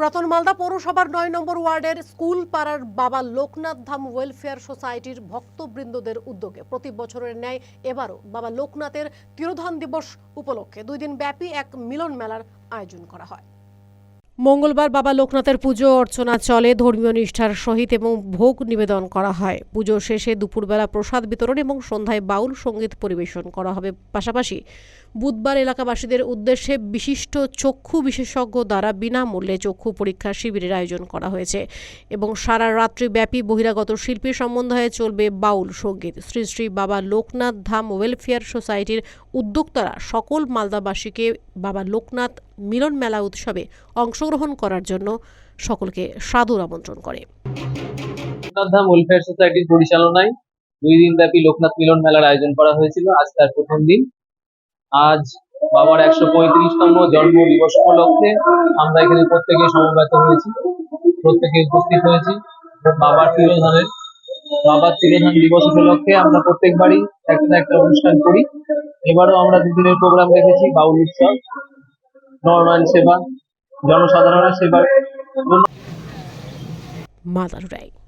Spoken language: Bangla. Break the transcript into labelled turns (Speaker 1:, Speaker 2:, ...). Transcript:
Speaker 1: পুরাতন মালদা পৌরসভার নয় নম্বর ওয়ার্ডের স্কুল পাড়ার বাবা লোকনাথ ধাম ওয়েলফেয়ার সোসাইটির ভক্তবৃন্দদের উদ্যোগে প্রতি বছরের ন্যায় এবারও বাবা লোকনাথের তিরোধান দিবস উপলক্ষে দুই দিন ব্যাপী এক মিলন মেলার আয়োজন করা হয়। মঙ্গলবার বাবা লোকনাথের পুজো অর্চনা চলে, ধর্মীয় নিষ্ঠার সহিত এবং ভোগ নিবেদন করা হয়। পুজো শেষে দুপুরবেলা প্রসাদ বিতরণ এবং সন্ধ্যায় বাউল সংগীত পরিবেশন করা হবে। পাশাপাশি বুধবার এলাকাবাসীদের উদ্দেশ্যে বিশিষ্ট চক্ষু বিশেষজ্ঞ দ্বারা বিনামূল্যে চক্ষু পরীক্ষা শিবিরের আয়োজন করা হয়েছে এবং সারা রাত্রি ব্যাপী বহিরাগত শিল্পী সম্বন্ধে চলবে বাউল সংগীত। শ্রী শ্রী বাবা লোকনাথ ধাম ওয়েলফেয়ার সোসাইটির উদ্যোক্তারা সকল মালদাবাসীকে বাবা লোকনাথ মিলন মেলা উৎসবে অংশগ্রহণ করার জন্য সকলকে সাদর আমন্ত্রণ করে।
Speaker 2: ওয়েলফেয়ার সোসাইটির পরিচালনায় দুই দিন ব্যাপী লোকনাথ মিলন মেলার আয়োজন করা হয়েছিল। আজ তার প্রথম দিন। আজ বাবার একশো পঁয়ত্রিশতম জন্ম দিবস উপলক্ষে আমরা এখানে প্রত্যেকে সমবেত হয়েছি, প্রত্যেকে উপস্থিত হয়েছি। বাবার তিরোধানের, বাবার তিরোধান দিবস উপলক্ষে আমরা প্রত্যেকবারই একটা একটা অনুষ্ঠান করি। এবারও আমরা দুদিনের প্রোগ্রাম রেখেছি, বাউল উৎসব নরনারায়ণ সেবা জনসাধারণের সেবার
Speaker 1: মাদার রায়।